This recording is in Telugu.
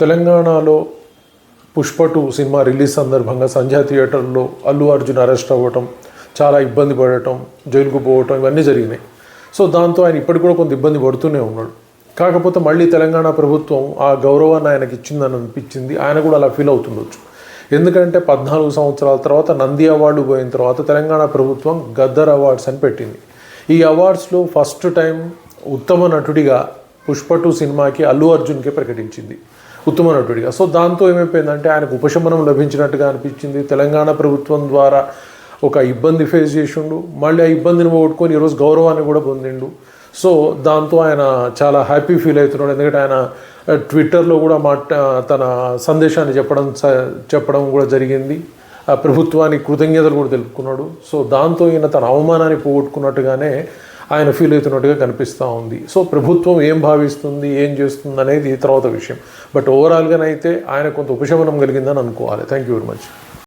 తెలంగాణలో పుష్ప టూ సినిమా రిలీజ్ సందర్భంగా సంధ్యా థియేటర్లో అల్లు అర్జున్ అరెస్ట్ అవ్వటం చాలా ఇబ్బంది పడటం జైలుకు పోవటం ఇవన్నీ జరిగినాయి. సో దాంతో ఆయన ఇప్పటికి కూడా కొంత ఇబ్బంది పడుతూనే ఉన్నాడు. కాకపోతే మళ్ళీ తెలంగాణ ప్రభుత్వం ఆ గౌరవాన్ని ఆయనకి ఇచ్చిందని అనిపించింది. ఆయన కూడా అలా ఫీల్ అవుతుండొచ్చు. ఎందుకంటే పద్నాలుగు సంవత్సరాల తర్వాత నంది అవార్డు పోయిన తర్వాత తెలంగాణ ప్రభుత్వం గద్దర్ అవార్డ్స్ అని పెట్టింది. ఈ అవార్డ్స్లో ఫస్ట్ టైం ఉత్తమ నటుడిగా పుష్ప టూ సినిమాకి అల్లు అర్జున్కే ప్రకటించింది. ఉత్తమ నటుడిగా సో దాంతో ఏమైపోయిందంటే ఆయనకు ఉపశమనం లభించినట్టుగా అనిపించింది. తెలంగాణ ప్రభుత్వం ద్వారా ఒక ఇబ్బంది ఫేస్ చేసిండు. మళ్ళీ ఆ ఇబ్బందిని పోగొట్టుకొని ఈరోజు గౌరవాన్ని కూడా పొందిండు. సో దాంతో ఆయన చాలా హ్యాపీ ఫీల్ అవుతున్నాడు. ఎందుకంటే ఆయన ట్విట్టర్లో కూడా మాట తన సందేశాన్ని చెప్పడం స- చెప్పడం కూడా జరిగింది. ఆ ప్రభుత్వానికి కృతజ్ఞతలు కూడా తెలుపుకున్నాడు. సో దాంతో ఈయన తన అవమానాన్ని పోగొట్టుకున్నట్టుగానే ఆయన ఫీల్ అవుతున్నట్టుగా కనిపిస్తూ ఉంది. సో ప్రభుత్వం ఏం భావిస్తుంది ఏం చేస్తుంది అనేది తర్వాత విషయం. బట్ ఓవరాల్గానైతే ఆయన కొంత ఉపశమనం కలిగిందని అనుకోవాలి. Thank you very much